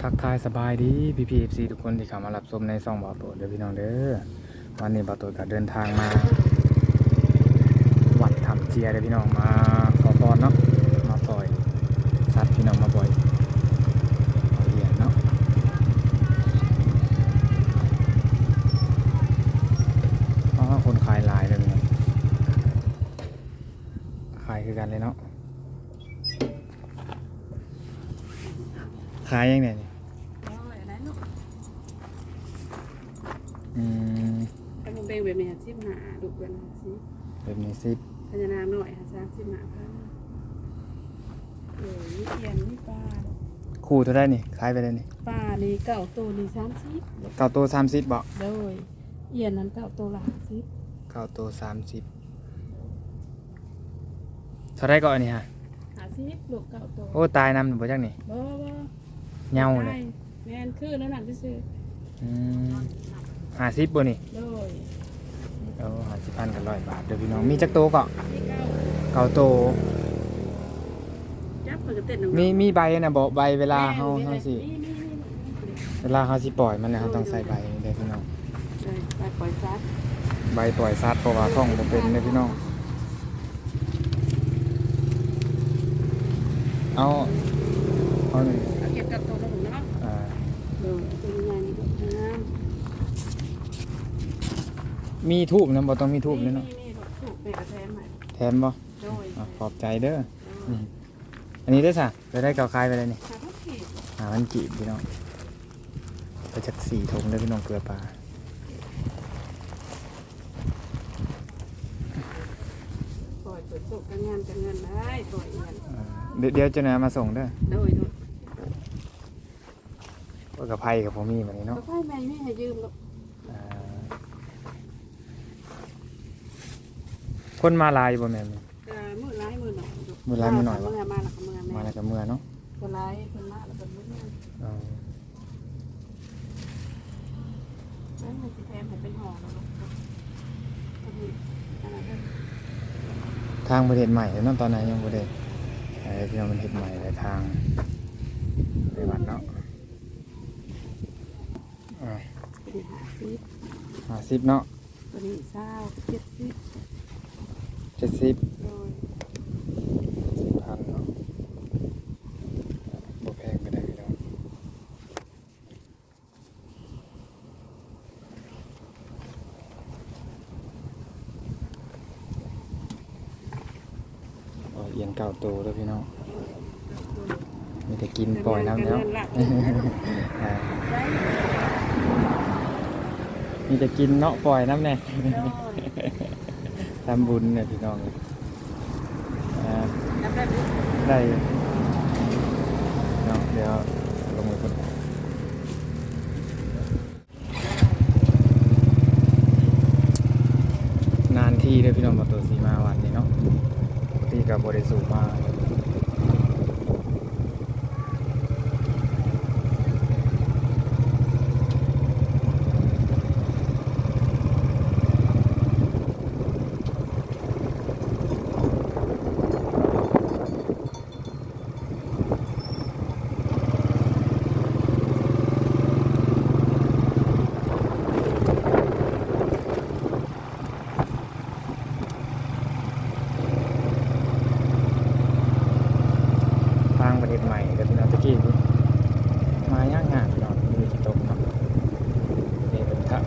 ทักทายสบายดีพี่พีเอฟซีทุกคนที่เข้ามารับชมในซองบาวโตเด้อพี่น้องเด้อวันนี้บาวโตก็เดินทางมา วัดถ้ำเจียเด้อพี่น้องมาขอพรเนาะมาปล่อยสัตว์พี่น้องมาปล่อยเอาเหรียญเนาะอ๋อคนขายลายเลยพี่น้องขายคือกันเลยเนาะขายยังไงนี่ ร้อยอะไรเนาะ อืม ถ้ามันเป็น แบบนี้หาสิบหาดูกันหาสิแบบนี้สิพญานาคหน่อยหาสามสิบหาพันเออนี่เทียนนี่ปลาคู่เท่าได้นี่ขายไปได้นี่ปลานี่เก่าตัวนี่สามสิบเก้าตัวสามสิบบอกโดยเอียนนั้นเก่าตัวละห้าสิบเก้าตัวสามสิบเท่าได้ก็อันนี้ฮะหาสิบลูกเก่าตัวโอ้ตายนำบ่จักนี่บ่บ่เหงาเลยแม่นคือนั่นน่ะที่ซื้ออืมห้าสิบบ่นี่โดย เอาห้าสิบพันกับร้อยบาทเดี๋ยวพี่น้องมีจักโตวก็นี่เก้าเก้าโตวจับเปิดกระเต็นหนึ่งมีมีใบนะบอกใบเวลาเฮาเฮาสิมีมีมีมีเวลาเฮาสิปล่อยมันนะเฮาต้องใส่ใบเด้อพี่น้องใช่ไปปล่อยซัดใบปล่อยสัตว์เพราะว่าท่องบ่เป็นเด้อพี่น้องเอาเอาหนึ่ง เอาเก็บกับตัวลงเนาะ อ่า โดยเป็นยังไงนี่ลูกน้ำ มีทูบนะบ่ต้องมีทูบเลยเนาะนี่นี่ถูกเป็นกระแทมใหม่แถมบ่โดยอะขอบใจเด้ออืมอันนี้ได้อสะจะได้เก่าคายไปเลยนี่หาทุกขีดหามันกีบพี่น้องไปจากสี่ถุงเด้อพี่น้องเกลือปลาปล่อยเปิดสุกกันงานกันเงินได้ปล่อยเงินอ่าเดี๋ยวเดี๋ยวเจะนามาส่งเด้อโดยโดยว่ากับไผ่กับผมมีแบบนี้เนาะก็ค่อยไม่ไม่ให้ยืมหรอก อ่า คนมาหลายบ่แม่นแต่มือร้ายมือหน่อยมื้อร้ายมื้อหน่อยวะเมื่อมาแล้วก็เมื่อมาแม่แล้วกับเมื่อเนาะคนร้ายคนมาแล้วก็มือแม่เอาแล้วมันจะแทมให้เป็นห่อแล้วลูกก็คืออันนั้นก็ทางประเทศใหม่เนาะตอนนั้นยังบ่ได้ไอ้พี่น้องมันเฮ็ดใหม่หลายทางไปวัดเนาะอ่าเป็นหาซิปห้าสิบเนาะตัวนี้เศร้า เจ็ดซิปเจ็ดสิบโดยสิบพันเนาะบ่แพงไปได้พี่น้องโอ้ยเอียนเก่าโตแล้วพี่น้องมีแต่กินปล่อยน้ำแล้วอ่ามีแต่กินเนาะปล่อยน้ำแน่ ทำบุญเนี่ยพี่น้องอ่าแล้วแบบนี้ได้อยู่เนาะเดี๋ยวลงมือคนนานที่เด้วยพี่น้องมาตัวสีมาวันนี้เนาะปกติกับบริสุทธิ์มาทางประเทศใหม่กับพี่น้องตะกี้พุ่นมาย่างงานพี่น้องมีกี่ตกเนาะนี่เป็นทาง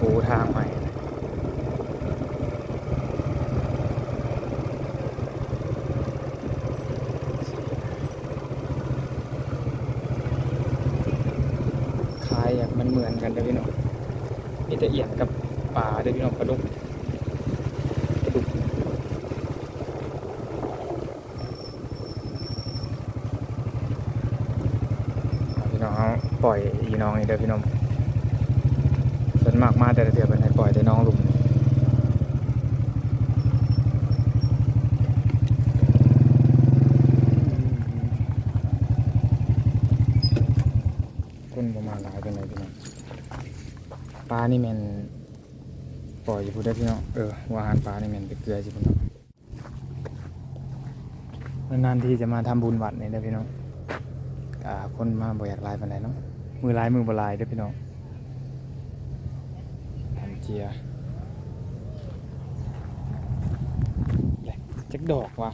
ปูทางใหม่คล้ายอย่างมันเหมือนกันเด้อพี่น้องมีแต่เอียงกับป่าเด้อพี่น้องปลาดุกปลาดุก พี่น้องเอาป ล่อยอีน้องนี่เด้อพี่น้องส่วนมากมาแต่ละเดือนเป็นให้ปล่อยแต่น้องลุมคนประมาณหลายเป็นไรพี่น้องปลานี่แมนปล่อยอยู่พูดได้พี่น้องเออว่าอาหารปลานี่แมนไปเกลือสิพี่น้องนานๆที่จะมาทำบุญวัดนี่เด้อพี่น้องคนมาบ่อยากลายปานใดเนาะ มือลายมือบลายด้อพี่น้องทำเจียจักดอกว่ะ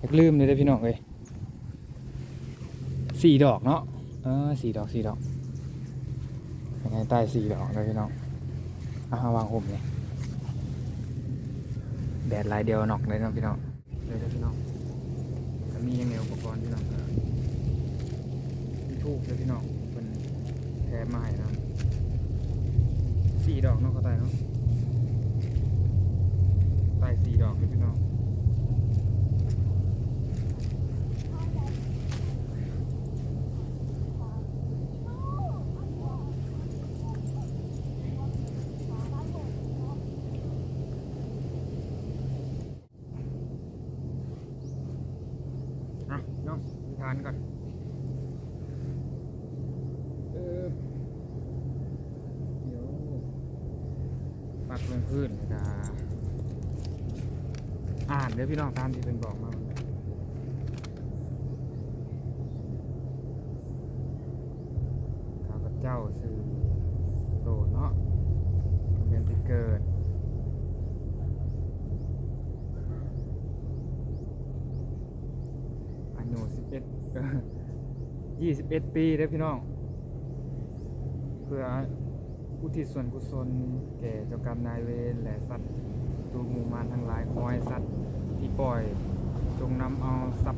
จักลืมเลยเด้พี่น้องเอ้ยสี่ดอกเนาะเออสี่ดอกสี่ดอกยังไงใต้สี่ดอกเลยพี่น้องเอาวางห่มเลยแดดลายเดียวนอกเลยนะพี่น้องเลยด้พี่น้องมียังไงอุปกรณ์พี่น้องทูบเลยพี่น้อง มมาให้นะสี่ดอกเนาะเขาตายเนาะตายสี่ดอกเลยพี่น้อง อะน้องทานก่อนเออเดี๋ยวักลงพื้นนะอ่านเดี๋ยวพี่น้องตามที่เป็นบอกมาข้าพเจ้าสื่อโตเนาะเรียนที่เกิดอายุสิบเอ็ดยี่สิบเอ็ดปีเด้พี่น้อง เพื่อ อุทิศส่วนกุศล แก่เจ้ากรรมนายเวรและสัตว์ตูหมูมานทั้งหลายคอยสัตว์ที่ปล่อย จงนำเอาสัพ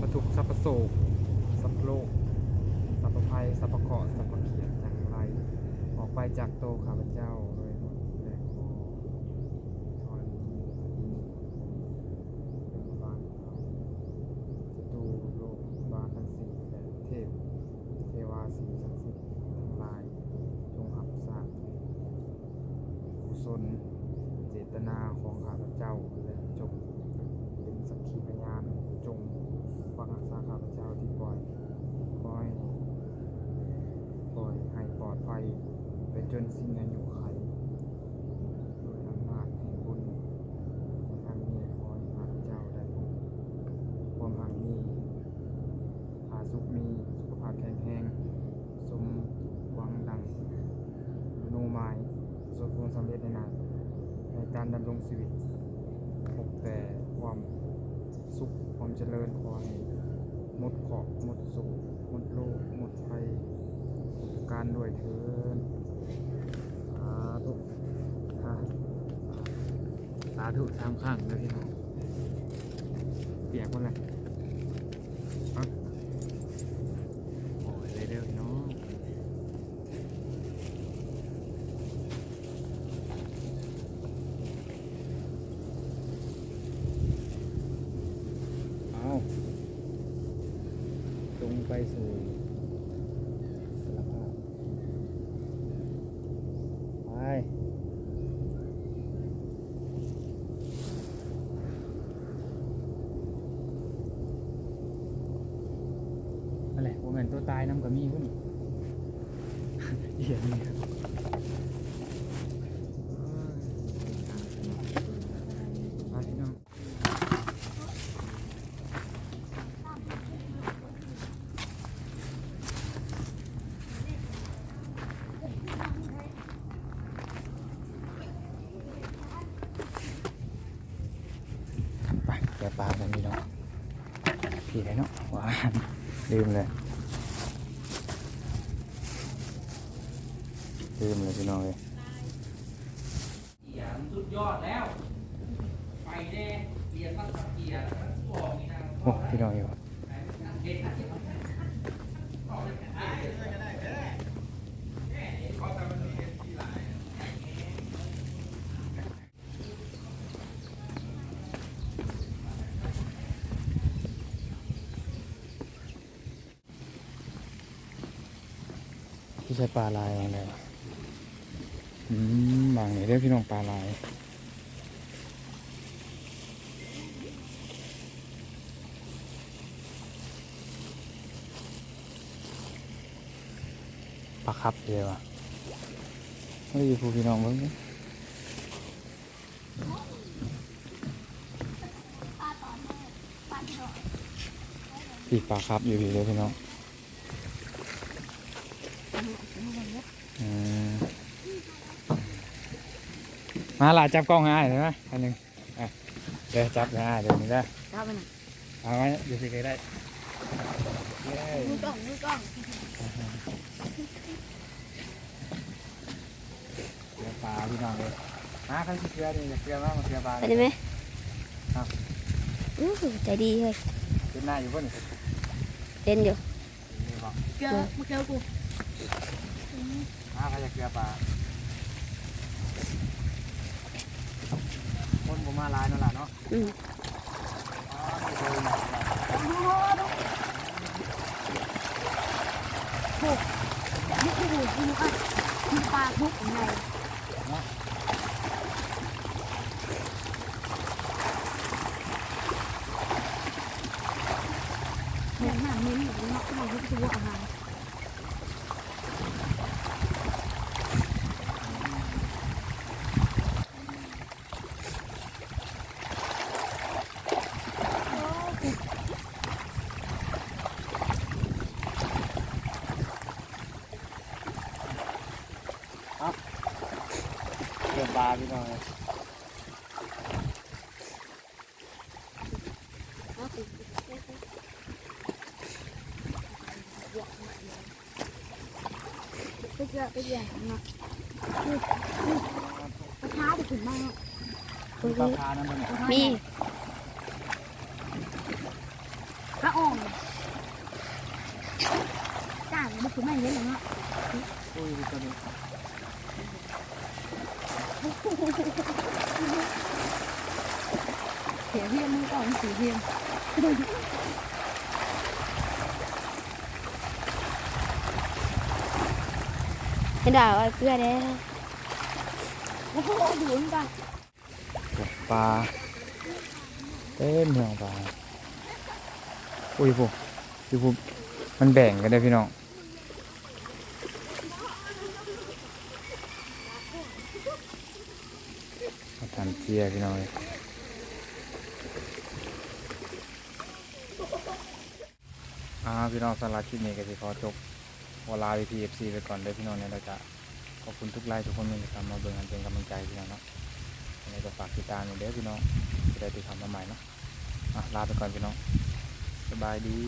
ปทุกสัพโศกสัพโลกสัพภัยสัพพเคราะห์สัพเขียดจังไรออกไปจากโตข้าพเจ้าโดยหมดและขอถอนเป็นบานเขา จตุโลกบาลทั้งสี่และเทพ เทวาสีศักดิ์สิทธิ์ทั้งหลาย จงหับสร้างกุศลเจตนาของข้าพเจ้าและจงเป็นสักขีพยานจงฟังรักษาข้าพเจ้าที่ปล่อยปล่อยปล่อยให้ปลอดภัยไปจนสิ้นอายุไขโดยอำนาจแห่งบุญในครั้งนี้ขอให้ข้าพเจ้าได้ ความหังมีผาสุขมีสุขภาพแข็งแรงสมหวังดังโนมาย ประสบความสำเร็จในนาในการดำรงชีวิตพบแต่ความสุขความเจริญขอให้หมดขอบหมดสุขหมดโลกหมดภัยการด้วยเถินสาธุสาธุสาธุสามข้างเลยพี่น้องเปียกหมดเลย โอ้ยเลยเด้อพี่น้องเอาตรงไป สู่สารภาพไปนั่นแหละว่าแม่นตัวตายน้ำกับมีพุ่นเหี้ยนี่ครับมาพี่น้องไปแกะปลากันพี่น้องพี่ไหนเนาะหวานลืมเลยลืมเลยพี่น้องเลยเกียร์มันสุดยอดแล้วไปแน่เกียร์ตั้งแต่เกียร์แล้วบอกนี่นะโอ้พี่น้องอยู่ เด็ดนะ ที่ ใช้ปลาลายอะไรวะอืมบางนี่เรียกพี่น้องปลาลายปลาครับเดียวอะเฮ้ยผู้พี่น้องเบิ่งดิปีกปลาครับอยู่ดีเลยพี่น้อง เอาหัวเอาหัวเนี่ยอืมมาล่ะจับกล้องให้อ้ายได้ไหมอันหนึ่งอะเดี๋ยวจับให้อ้ายเดี๋ยวนี้ได้ก้าวไปหน่อยเอาไว้อยู่สิใครได้เย้มือกล้องมือกล้องเกลือปลาพี่น้องเลยมาใครสิเกลือดิอยากเกลือมากมาเกลือปลาไปได้ไหมครับอู้หูใจดีเฮ้ยเป็นหน้าอยู่ป่ะนี่เล่นอยู่นี่บอกเกลือมาเกลือกู มาใครจะเกลือปลาคนผมมาหลายนั่นแหละเนาะอืมอ๋อนี่เคยหนักหนักนี่คือหูกินอะกินปลาทุกอย่างไรเนี่ยหน้าเน้นอยู่เนาะเราไม่รู้ว่าอาหาราพี่น้องเลยไปเจอไปเจอเนาะกระทะไปถึงบ้านมีปลาคานั่นมันมีพระองค์จ้างมันคือไม่เล่นหรอกเนาะอุ้ยตัวนี้ เสียเพียมือก่อนเสียเพียงให้ด่าไอ้เพื่อนเด้โอ้โหดูเหมือนกันปลาเต็มเมืองปลาอุ้ยพวกพี่พวกมันแบ่งกันได้พี่น้อง มาทำเจียพี่น้องเลยอ่าพี่น้องสำหรับคลิปนี้ก็จะขอจบเวลาวีพีเอฟซีไปก่อนเด้อพี่น้องเนี่ยเราจะขอบคุณทุกไลค์ทุกคนที่ทำมาเบิ่งกันเป็นกำลังใจพี่น้องเนาะยังไงก็ฝากติดตามอยู่เด้อพี่น้องจะได้ติดตามมาใหม่เนาะอะลาไปก่อนพี่น้องสบายดี